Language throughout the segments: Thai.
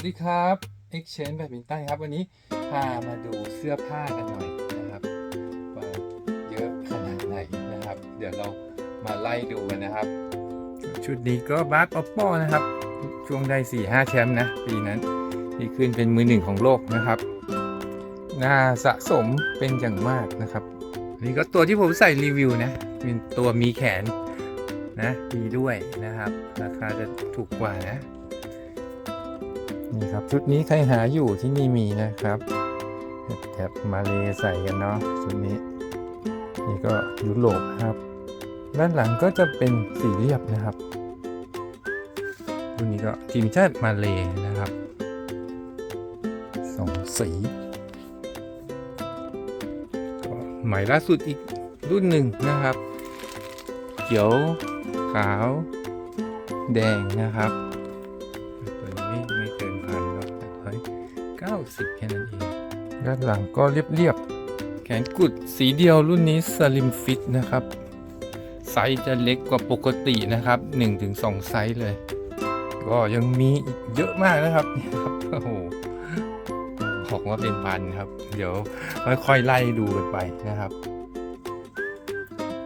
สวัสดีครับ Exchange แบบมินตันครับ วันนี้พามาดูเสื้อผ้ากันหน่อยนะครับว่าเยอะขนาดไหนนะครับ เดี๋ยวเรามาไล่ดูกันนะครับ ชุดนี้ก็บาร์กอปปอนะครับ ช่วงได้4 5แชมป์นะ ปีนั้นที่ขึ้นเป็นมือหนึ่งของโลกนะครับน่าสะสมเป็นอย่างมากนะครับนนี่ก็ตัวที่ผมใส่รีวิวนะเป็นตัวมีแขนนะมีด้วยนะครับ ราคาจะถูกกว่านะ นี่ครับชุดนี้ใครหาอยู่ที่นี่มีนะครับแถบมาเลใส่กันเนาะชุดนี้ นี่ก็ยุโรปครับ ด้านหลังก็จะเป็นสีเรียบนะครับรุ่นนี้ก็ทีมชาติมาเลนะครับสองสีใหม่ล่าสุดอีกรุ่นหนึ่งนะครับ เขียวขาว แดงนะครับ ด้านหลังก็เรียบๆ แขนกุดสีเดียวรุ่นนี้ Slim Fit นะครับ ไซส์จะเล็กกว่าปกตินะครับ 1-2 ไซส์เลย ก็ยังมีอีกเยอะมากนะครับครับโอ้โหบอกว่าเป็นพันครับ เดี๋ยวค่อยๆไล่ดูกันไปนะครับ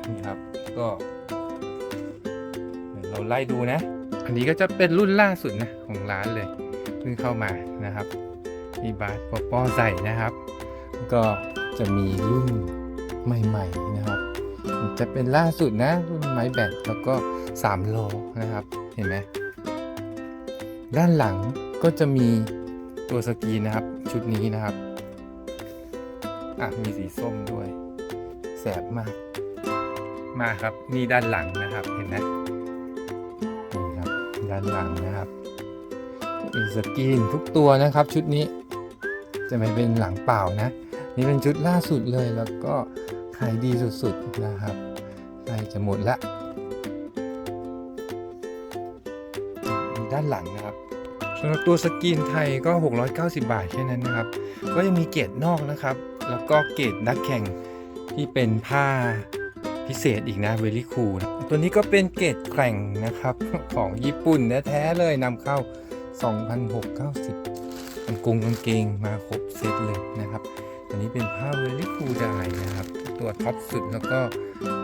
นี่ครับก็เราไล่ดูนะ อันนี้ก็จะเป็นรุ่นล่าสุดนะของร้านเลยเพิ่งเข้ามานะครับ มีบาสปอปอใส่นะครับ ก็จะมีรุ่นใหม่ๆนะครับ จะเป็นล่าสุดนะ รุ่นไม้แบตแล้วก็3โลนะครับเห็นไหมด้านหลังก็จะมีตัวสกีนะครับ ชุดนี้นะครับอะมีสีส้มด้วย แสบมาก มาครับนี่ด้านหลังนะครับเห็นไหมนี่ครับด้านหลังนะครับมีสกีนทุกตัวนะครับชุดนี้ จะไม่เป็นหลังเปล่านะ นี่เป็นชุดล่าสุดเลยแล้วก็ขายดีสุดๆนะครับใกล้จะหมดละด้านหลังนะครับสำหรับตัวสกรีนไทยก็ 690 บาทแค่นั้นนะครับ ก็ยังมีเกรดนอกนะครับ แล้วก็เกรดนักแข่งที่เป็นผ้าพิเศษอีกนะเวลี่คูลตัวนี้ก็เป็นเกรดแกร่งนะครับ ของญี่ปุ่นแท้ๆเลยนำเข้า 2,690 กงกงกางเกงมาครบเซตเลยนะครับตัวนี้เป็นผ้าเวลี่คูลไดนะครับ ตัวท็อปสุดแล้วก็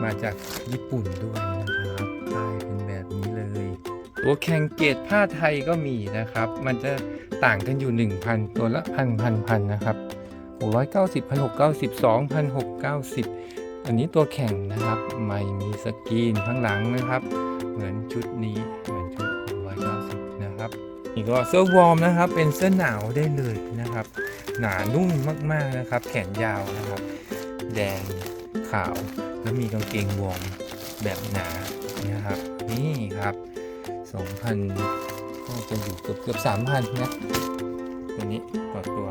มาจากญี่ปุ่นด้วยนะครับลายเป็นแบบนี้เลย ตัวแข่งเกรดผ้าไทยก็มีนะครับ มันจะต่างกันอยู่ 1,000 ตัวละพันพันพันนะครับ690 1,690 2,690 อันนี้ตัวแข่งนะครับ ไม่มีสกรีนข้างหลังนะครับ เหมือนชุดนี้ นี่ก็เสื้อวอร์มนะครับ เป็นเสื้อหนาวได้เลยนะครับ หนานุ่มมากๆนะครับ แขนยาวนะครับ แดงขาวแล้วมีกางเกงวอร์มแบบหนานะครับ นี่ครับ2,000ก็จะอยู่เกือบเกือบ3,000นะตัวนี้ต่อตัว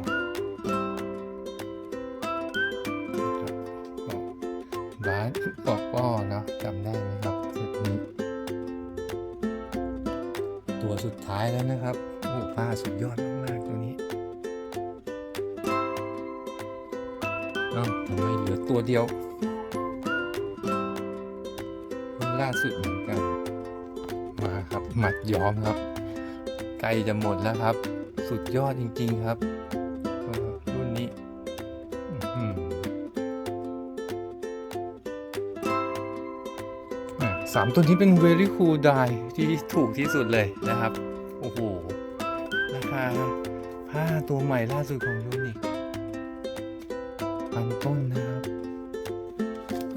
บาสปอกป้อเนาะจำได้ไหมครับ สุดท้ายแล้วนะครับโอ้ผ้าสุดยอดมากๆตัวนี้เอ้าทำไมเหลือตัวเดียวรุ่นล่าสุดเหมือนกัน มาครับ หมัดย้อมครับ ใกล้จะหมดแล้วครับ สุดยอดจริง ๆ ครับ 3 ตัวนี้เป็น very cool die ที่ถูกที่สุดเลยนะครับ โอ้โห ราคาผ้าตัวใหม่ล่าสุดของยูนิคพันต้นนะครับ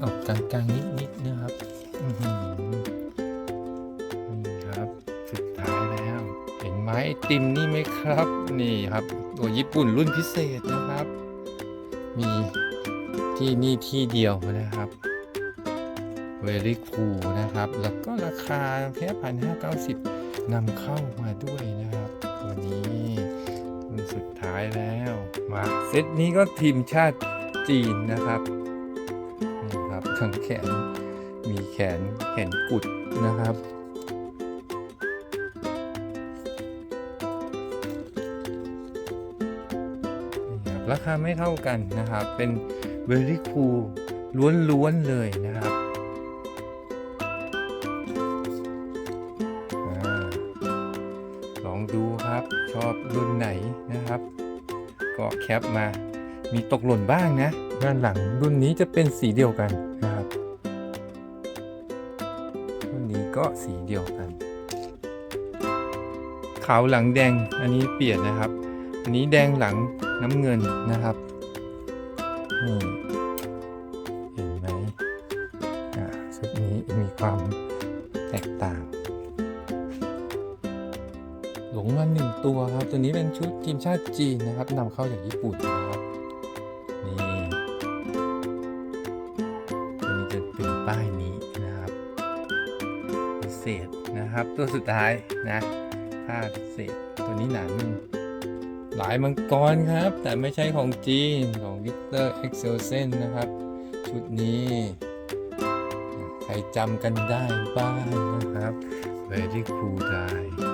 ออกกลางกลางนิดนิดนะครับนี่ครับ สุดท้ายแล้ว เห็นไหมติมนี่ไหมครับ นี่ครับ ตัวญี่ปุ่นรุ่นพิเศษนะครับ มีที่นี่ที่เดียวนะครับ เวลี่คูลนะครับ แล้วก็ราคาแค่พันห้าเก้าสิบนำเข้ามาด้วยนะครับ ตัวนี้รุ่นสุดท้ายแล้วมาเซตนี้ก็ทีมชาติจีนนะครับนี่ครับทั้งแขนมีแขนแขนกุดนะครับนี่ครับราคาไม่เท่ากันนะครับ เป็นเวลี่คูลล้วนๆเลยนะครับ ดูครับ ชอบรุ่นไหนนะครับ ก็แคปมา มีตกหล่นบ้างนะด้านหลังรุ่นนี้จะเป็นสีเดียวกันนะครับ รุ่นนี้ก็สีเดียวกัน ขาวหลังแดงอันนี้เปลี่ยนนะครับ อันนี้แดงหลังน้ำเงินนะครับนี่ ชาติจีนนะครับนำเข้าจากญี่ปุ่นนะครับนี่ตัวนี้จะเป็นป้ายนี้นะครับพิเศษนะครับ ตัวสุดท้ายนะผ้าพิเศษตัวนี้หนานุ่มหลายมังกรครับ แต่ไม่ใช่ของจีนของวิกเตอร์เอ็กเซลเซนนะครับ ชุดนี้ ใครจำกันได้บ้างนะครับ Very cool die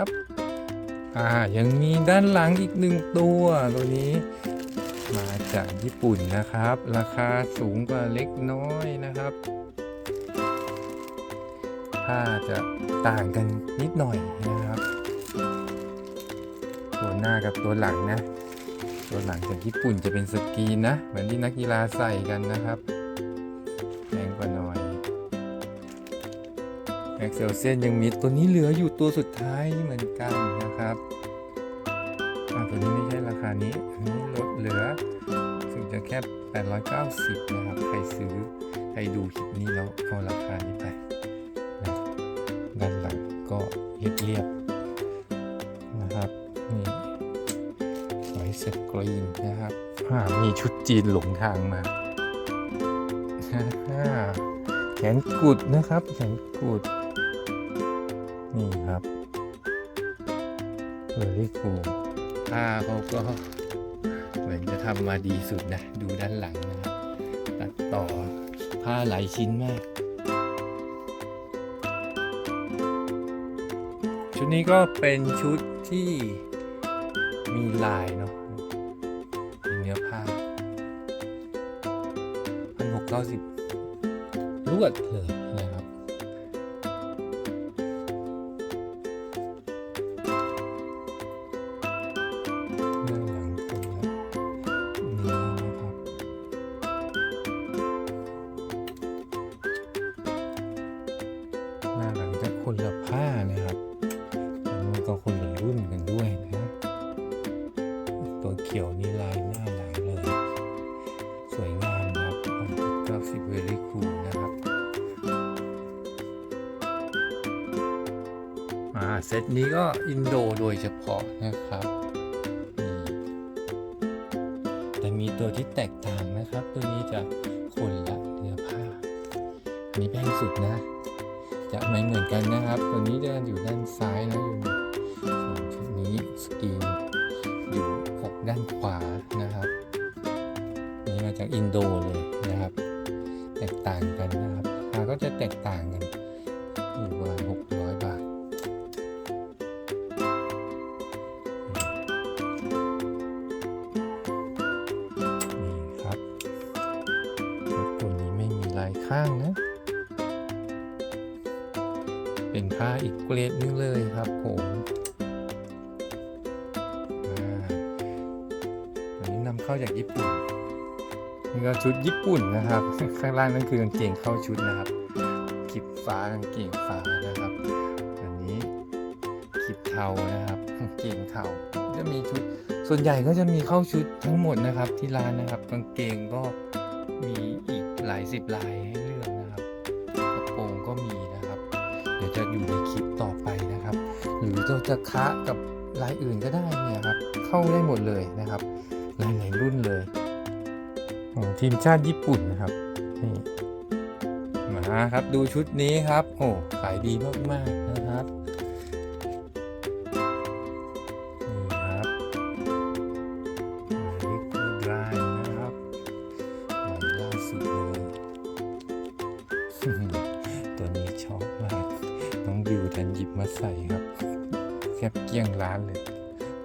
นะครับ อ่า ยังมีด้านหลังอีกหนึ่งตัวตัวนี้ มาจากญี่ปุ่นนะครับ ราคาสูงกว่าเล็กน้อยนะครับผ้าจะต่างกันนิดหน่อยนะครับ ตัวหน้ากับตัวหลังนะ ตัวหลังจากญี่ปุ่นจะเป็นสกรีนนะ เหมือนที่นักกีฬาใส่กันนะครับ ซลเซนยังมีตัวนี้เหลืออยู่ตัวสุดท้ายเหมือนกันนะครับตัวนี้ไม่ใช่ราคานี้ อันนี้ลดเหลือถึงจะแค่ 890 นะครับ ใครซื้อ ใครดูคลิปนี้แล้วเอาราคานี้ไปนะด้านหลังก็เรียบเรียบๆนะครับนี่ไว้สกรีนนะครับอ่ามีชุดจีนหลงทางมาแขนกุดนะครับแขนกุด นี่ครับเออที่กูผ้าเขาก็เหมือนจะทำมาดีสุดนะ ดูด้านหลังนะครับ ตัดต่อผ้าหลายชิ้นมาก ชุดนี้ก็เป็นชุดที่มีลายเนาะมีเนื้อผ้าพันหกเก้าสิบรวดเลยนะครับ นะครับแต่มีตัวที่แตกต่างนะครับ ตัวนี้จะคนละเนื้อผ้า อันนี้แพงสุดนะ จะไม่เหมือนกันนะครับ ตัวนี้จะอยู่ด้านซ้ายนะอยู่ส่วนชุดนี้สกรีนอยู่อกด้านขวานะครับ นี่มาจากอินโดเลยนะครับ แตกต่างกันนะครับราคาก็จะแตกต่างกันอยู่ประมา ผ้าอีกเกรดนึงเลยครับผมอันนี้นำเข้าจากญี่ปุ่น นี่ก็ชุดญี่ปุ่นนะครับ ข้างล่างนั่นคือกางเกงเข้าชุดนะครับคลิปฟ้ากางเกงฟ้านะครับ อันนี้คลิปเทานะครับกางเกงเทาจะมีชุด ส่วนใหญ่ก็จะมีเข้าชุดทั้งหมดนะครับที่ร้านนะครับ กางเกงก็มีอีกหลายสิบลายให้เลือกนะครับกระโปรงก็มีนะครับ เดี๋ยวจะอยู่ในคลิป เราจะค้ากับลายอื่นก็ได้เนี่ยครับ เข้าได้หมดเลยนะครับหลายๆรุ่นเลย ของทีมชาติญี่ปุ่นนะครับนี่มาครับดูชุดนี้ครับ โอ้ขายดีมากๆ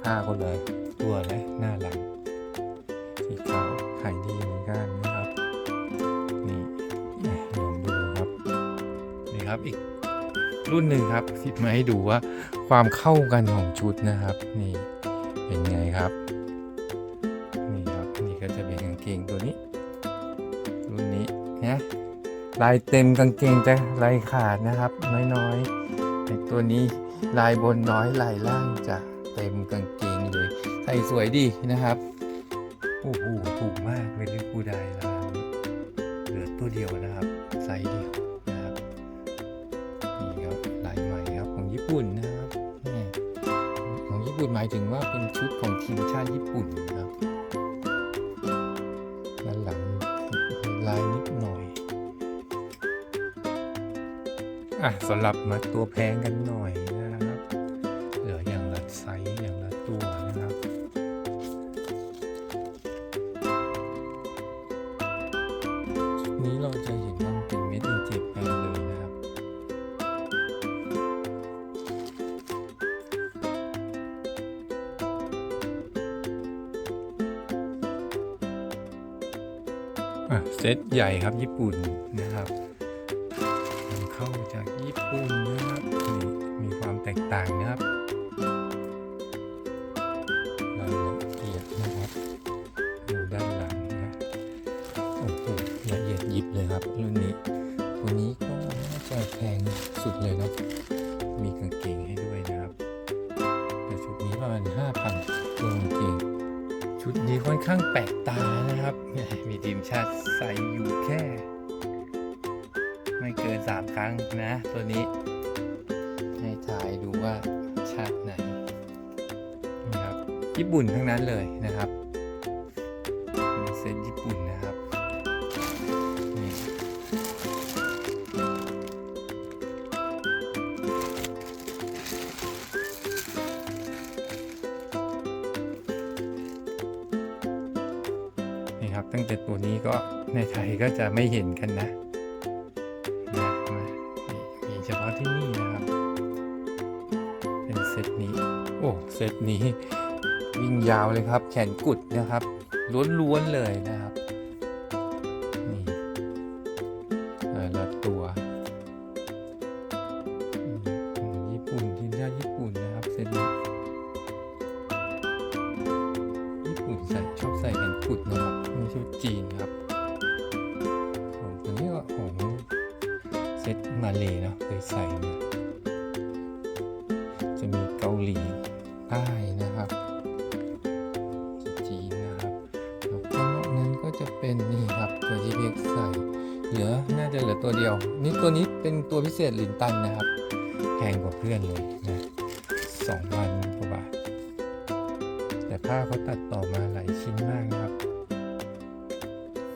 ผ้าก็เลย ตัวและหน้าหลัง สีขาวขายดีเหมือนกันนะครับ นี่ลองดูครับ นี่ครับอีกรุ่นหนึ่งครับที่มาให้ดูว่าความเข้ากันของชุดนะครับ นี่เป็นไงครับ นี่ครับนี่ก็จะเป็นกางเกงตัวนี้ รุ่นนี้นะลายเต็มกางเกงจะลายขาดนะครับ น้อยๆแต่ตัวนี้ลายบนน้อยลายล่างจะ ต็มกางเกงเลย ใส่สวยดีนะครับ โอ้โห ถูกมากเวลิกูไดร้านเหลือตัวเดียวนะครับไซส์เดียวนะครับ นี่ครับลายใหม่ครับของญี่ปุ่นนะครับของญี่ปุ่นหมายถึงว่าเป็นชุดของทีมชาติญี่ปุ่นนะครับด้านหลังลายนิดหน่อย อะสำหรับมาตัวแพงกันหน่อย ญ่ครับญี่ปุ่นนะครับนำเข้าจากญี่ปุ่นนะครับนี่มีความแตกต่างนะครับรายละเอียดนะครับดูด้านหลังนะโอ้โหละเอียดยิบเลยครับรุ่นนี้ตัวนี้ก็น่าจะแพงสุดเลยเนาะมีกางเกงให้ด้วยนะครับแต่ชุดนี้ประมาณ5,000ตัวกางเกง ชุดนี้ค่อนข้างแปลกตานะครับ มีทีมชาติใส่อยู่แค่ ไม่เกิน 3 ครั้งนะ ตัวนี้ ให้ถ่ายดูว่าชาติไหนนะครับญี่ปุ่นทั้งนั้นเลยนะครับ จะไม่เห็นกันนะนะม,ม,มีเฉพาะที่นี่นะครับ เป็นเซตนี้ โอ้เซตนี้ วิ่งยาวเลยครับ แขนกุดนะครับล้วนๆเลยนะครับ ดต่อมาหลายชิ้นมากนะครับ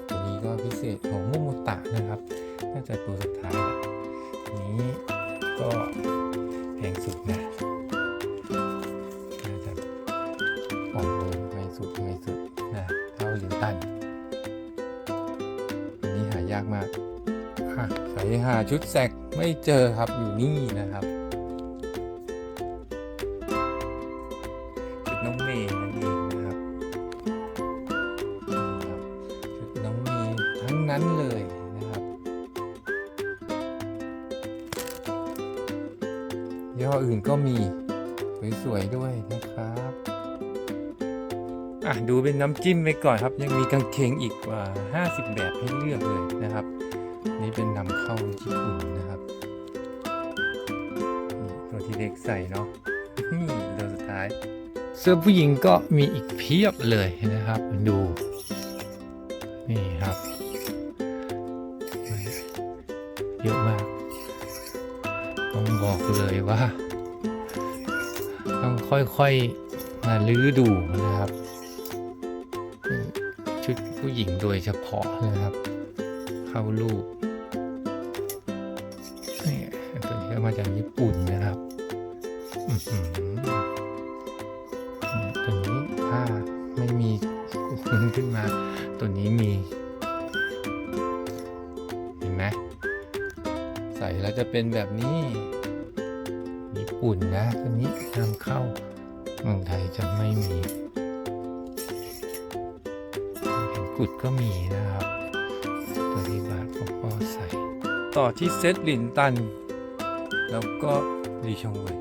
ตัวนี้ก็พิเศษของมโมตะนะครับ น่าจะตัวสุดท้ายแหละอันนี้ก็แพงสุดนะน่าจะออกเลยไม่สุดไม่สุดนะเท่าหลินตันอันนี้หายากมากใส่หาชุดแสกไม่เจอครับอยู่นี่นะครับ จิ้มไปก่อนครับ ยังมีกางเกงอีกกว่า 50 แบบให้เลือกเลยนะครับ นี่เป็นนำเข้าญี่ปุ่นนะครับตัวที่เด็กใส่เนาะนี่ตัวสุดท้าย เสื้อผู้หญิงก็มีอีกเพียบเลยนะครับ ดู นี่ครับ เยอะมาก ต้องบอกเลยว่า ต้องค่อยๆมาลื้อดูนะครับ ผู้หญิงโดยเฉพาะนะครับ เข้ารูปนี่ตัวนี้ก็มาจากญี่ปุ่นนะครับอื้อหือนี่ตัวนี้ถ้าไม่มีคุณขึ้นมา ตัวนี้มี เห็นไหมใส่แล้วจะเป็นแบบนี้ ญี่ปุ่นนะ ตัวนี้นำเข้าเมืองไทยจะไม่มี กุดก็มีนะครับ ตัวที่บาทพ่อพ่อใส่ ต่อที่เซตลินตัน แล้วก็ดีชงเวย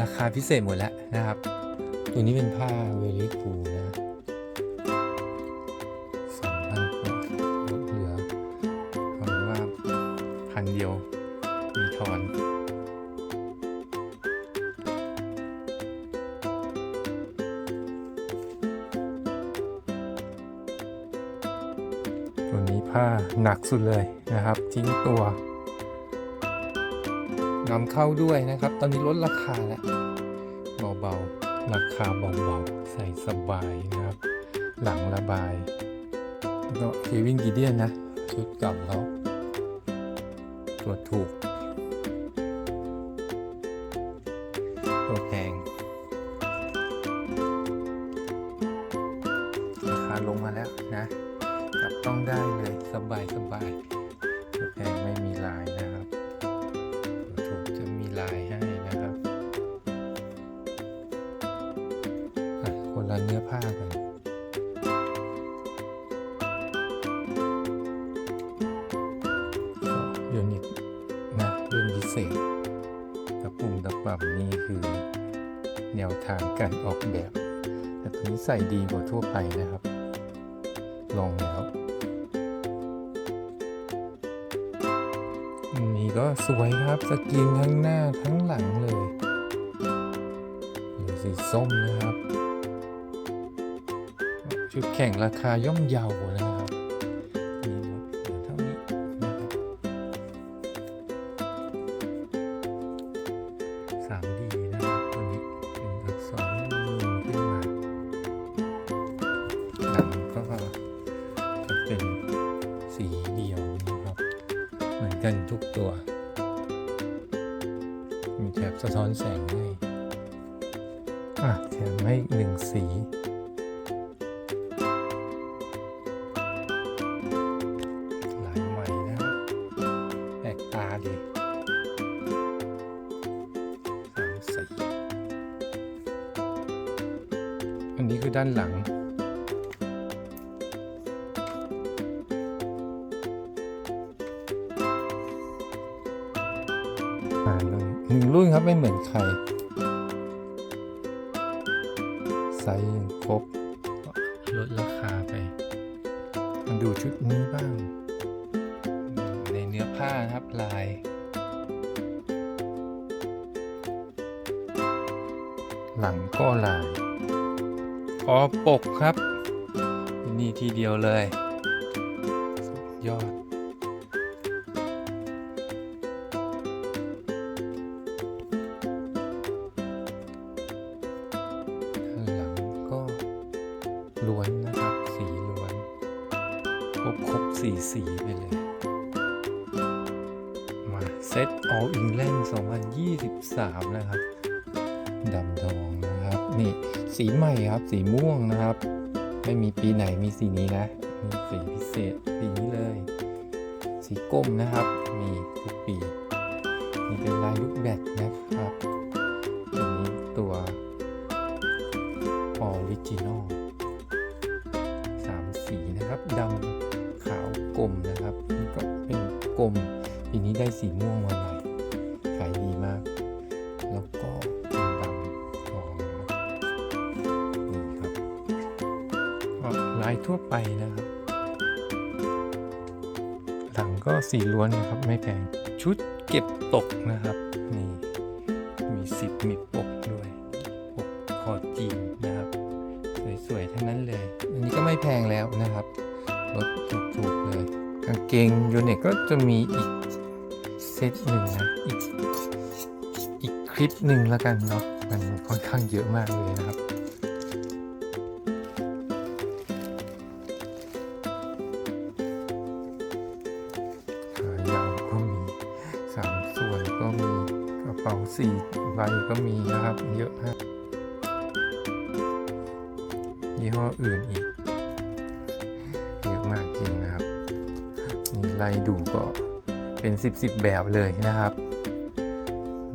ราคาพิเศษหมดแล้วนะครับ ตัวนี้เป็นผ้าเวลิกูนะ สุดเลยนะครับ ทิ้งตัวนำเข้าด้วยนะครับ ตอนนี้ลดราคาแล้วเบาๆ ราคาเบาๆ ใส่สบายนะครับ หลังระบายก็เควินกีเดียนนะ ชุดเก่าเขาตัวถูก ตัวแพงราคาลงมาแล้วนะ จับต้องได้ สบายสบายตัวแพงไม่มีลายนะครับตัวถูกจะมีลายให้นะครับคนละเนื้อผ้ากันยูนิตนะรุ่นพิเศษตะปุ่มตะปับนี่คือแนวทางการออกแบบ แต่ตัวนี้ใส่ดีกว่าทั่วไปนะครับ ลองแล้ว นี้ก็สวยครับสกรีนทั้งหน้าทั้งหลังเลยสีส้มนะครับ ชุดแข่งราคาย่อมเยานะครับ ด้านหลัง อ่าเลยหนึ่งรุ่นครับไม่เหมือนใคร ปกครับนี่ทีเดียวเลยสุดยอด หลังก็ล้วนนะครับ สีล้วน ครบครบสีสีไปเลย มาเซต All England 2023 นะครับ นี่สีใหม่ครับ สีม่วงนะครับ ไม่มีปีไหนมีสีนี้นะนี่สีพิเศษสีนี้เลย สีก้มนะครับ มีทุกปีนี่เป็นลายลูกแบตนะครับตัวนี้ตัวออริจินอลสามสีนะครับดำขาวกลมนะครับนี่ก็เป็นกลมปีนี้ได้สีม่วงมาใหม่ขายดีมาก แล้วก็ ลายทั่วไปนะครับ หลังก็สีล้วนนะครับไม่แพงชุดเก็บตกนะครับนี่มีสิบมีปกด้วยปกคอจีนนะครับ สวยๆทั้งนั้นเลย อันนี้ก็ไม่แพงแล้วนะครับลดถูกๆเลยกางเกงยูนิคก็จะมีอีกเซตหนึ่งนะอีกอีกคลิปหนึ่งแล้วกันเนาะมันค่อนข้างเยอะมากเลยนะครับ ก็มีนะครับเยอะมากยี่ห้ออื่นอีก เยอะมากจริงนะครับนี่ไล่ดูก็เป็นสิบสิบแบบเลยนะครับ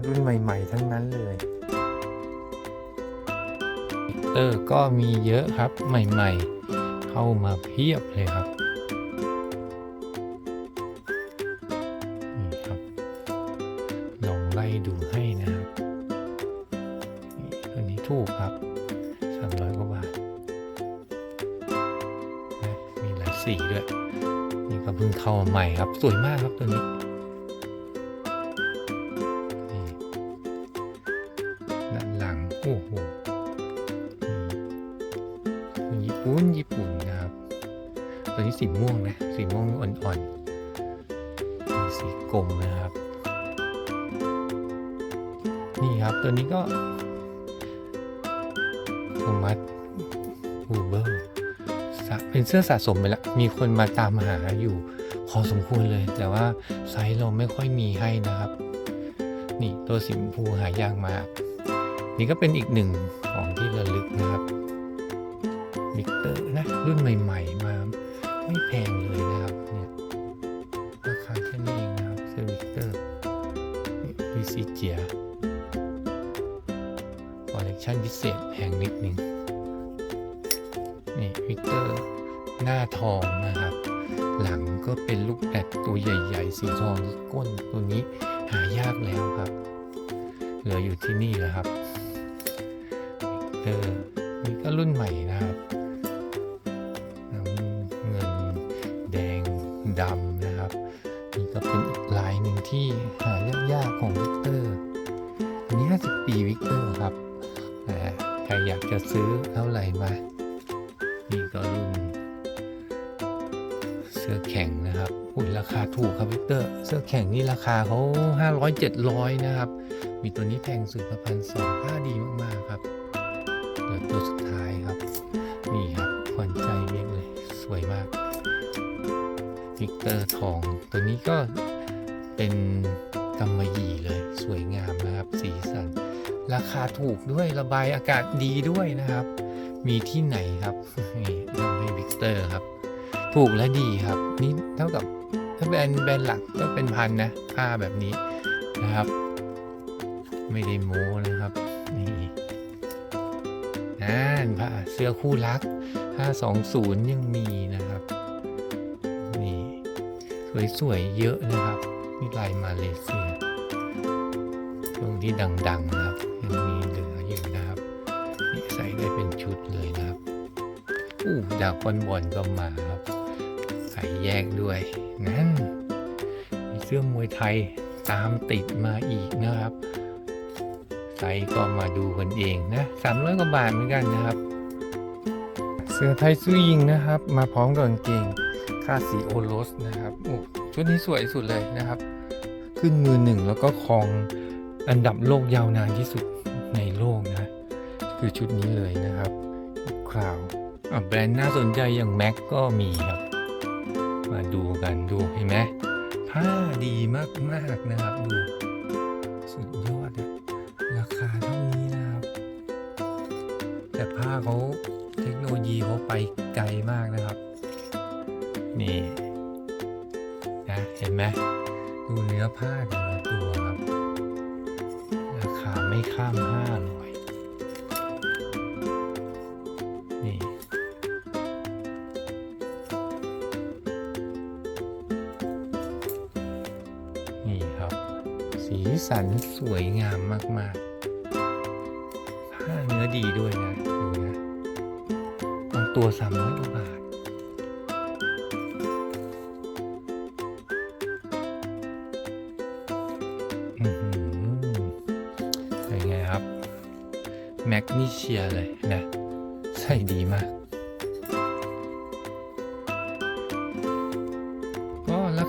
รุ่นใหม่ ๆ ทั้งนั้นเลยเตอร์ก็มีเยอะครับใหม่ ๆ เข้ามาเพียบเลยครับ สวยมากครับตัวนี้ด้านหลัง โอ้โหญี่ปุ่นญี่ปุ่นนะครับ ตัวนี้สีม่วงนะ สีม่วงอ่อนๆสีกลมนะครับ นี่ครับตัวนี้ก็โทมัสอูเบอร์เป็นเสื้อสะสมไปแล้วมีคนมาตามหาอยู่ พอสมควรเลย แต่ว่าไซส์เราไม่ค่อยมีให้นะครับ นี่ตัวสีชมพูหายากมาก นี่ก็เป็นอีกหนึ่งของที่ระลึกนะครับมิกเตอร์นะรุ่นใหม่ ๆ มาไม่แพงเลย แปดตัวใหญ่ๆ สีทองก้นตัวนี้หายากแล้วครับ เหลืออยู่ที่นี่แล้วครับวิกเตอร์นี่ก็รุ่นใหม่นะครับน้ำเงินแดงดำนะครับนี่ก็เป็นอีกลายหนึ่งที่หายากๆของวิกเตอร์ อันนี้ 50 ปีวิกเตอร์ครับแต่ใครอยากจะซื้อเท่าไหร่มา ถูกครับวิกเตอร์ เสื้อแข่งนี่ราคาเขา500 700 นะครับ มีตัวนี้แพงสุดประพันสองผ้าดีมากๆครับเหลือตัวสุดท้ายครับ นี่ครับขวัญใจเรียกเลย สวยมากวิกเตอร์ทอง ตัวนี้ก็เป็นกำมะหยี่เลย สวยงามนะครับ สีสัน ราคาถูกด้วยระบายอากาศดีด้วยนะครับ มีที่ไหนครับนี่ทำให้วิกเตอร์ครับ ถูกและดีครับ นี่เท่ากับ ถ้าแบรนด์แบรนด์หลักก็เป็นพันนะผ้าแบบนี้นะครับ ไม่ได้โม้นะครับนี่นั่นผ้าเสื้อคู่รัก520 ยังมีนะครับนี่สวยๆเยอะนะครับนี่ลายมาเลเซียช่วงที่ดังๆนะครับยังมีเหลืออยู่นะครับนี่ใส่ได้เป็นชุดเลยนะครับอู้ดากอนบอลก็มาครับ ส่แยกด้วย นั่น มีเสื้อมวยไทยตามติดมาอีกนะครับ ไซส์ก็มาดูกันเองนะ300กว่าบาทเหมือนกันนะครับ เสื้อไทยซูยิงนะครับ มาพร้อมกับกางเกงค่าสีโอโรสนะครับโอ้ชุดนี้สวยสุดเลยนะครับ ขึ้นมือหนึ่งแล้วก็ครองอันดับโลกยาวนานที่สุดในโลกนะ คือชุดนี้เลยนะครับคราวแบรนด์น่าสนใจอย่างแม็กก็มีครับ มาดูกันดูเห็นไหมผ้าดีมากๆนะครับดู สุดยอดอะราคาเท่านี้นะครับ แต่ผ้าเขาเทคโนโลยีเขาไปไกลมากนะครับ นี่นะเห็นไหมดูเนื้อผ้าแต่ละตัวครับ ราคาไม่ข้ามห้าร้อย สีสันสวยงามมากๆ ผ้าเนื้อดีด้วยนะดูนะบางตัวสามร้อยกว่าบาท เป็นไงครับ แมกนีเชียเลยนะ ใส่ดีมาก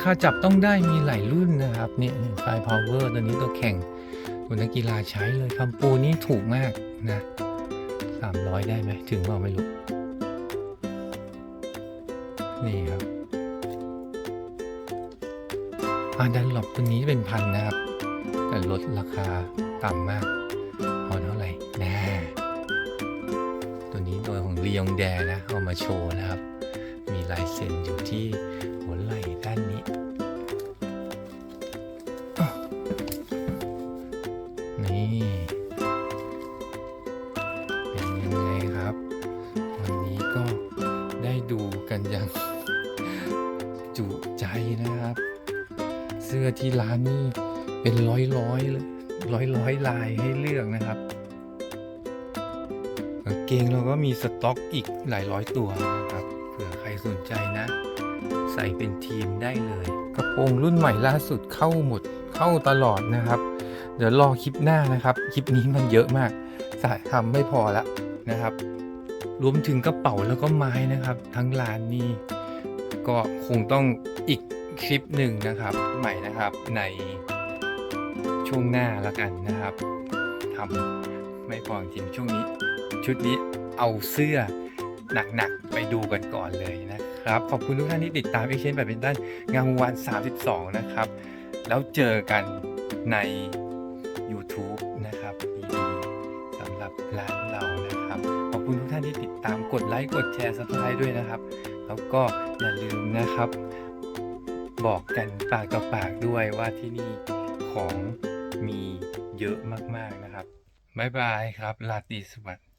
คาจับต้องได้มีหลายรุ่นนะครับเนี่ยไฟพาวเวอร์ตัวนี้ตัวแข่งตัวนักกีฬาใช้เลยคำปูนี้ถูกมากนะสามร้อยได้ไหมถึงว่าไม่รู้ นี่ครับอาดันหลบตัวนี้เป็นพันนะครับ แต่ลดราคาต่ำมากพอเท่าไหร่แน่ตัวนี้ตัวของลียงแดนะ เอามาโชว์นะครับ มีลายเซ็นอยู่ที่ ด้านนี้นี่เป็นยังไงครับ วันนี้ก็ได้ดูกันอย่างจุใจนะครับ เสื้อที่ร้านนี่เป็นร้อยๆเลยร้อยร้อยลายให้เลือกนะครับกางเกงเราก็มีสต็อกอีกหลายร้อยตัวนะครับ เผื่อใครสนใจนะ ส่เป็นทีมได้เลย กระโปรงรุ่นใหม่ล่าสุดเข้าหมดเข้าตลอดนะครับ เดี๋ยวรอคลิปหน้านะครับ คลิปนี้มันเยอะมากสายทำไม่พอละนะครับ รวมถึงกระเป๋าแล้วก็ไม้นะครับ ทั้งร้านนี้ก็คงต้องอีกคลิปหนึ่งนะครับ ใหม่นะครับในช่วงหน้าละกันนะครับทำไม่พอจริงช่วงนี้ ชุดนี้เอาเสื้อหนักๆไปดูกันก่อนเลยนะ ครับ ขอบคุณทุกท่านที่ติดตามเอ็กเชนแบบเป็นต้นงานวัน 32 นะครับ แล้วเจอกันใน YouTube นะครับดีๆสำหรับร้านเรานะครับ ขอบคุณทุกท่านที่ติดตามกดไลค์กดแชร์สับสไครด้วยนะครับ แล้วก็อย่าลืมนะครับ บอกกันปากต่อปากด้วยว่าที่นี่ของมีเยอะมากๆนะครับ บ๊ายบายครับลาตรีสวัสดิ์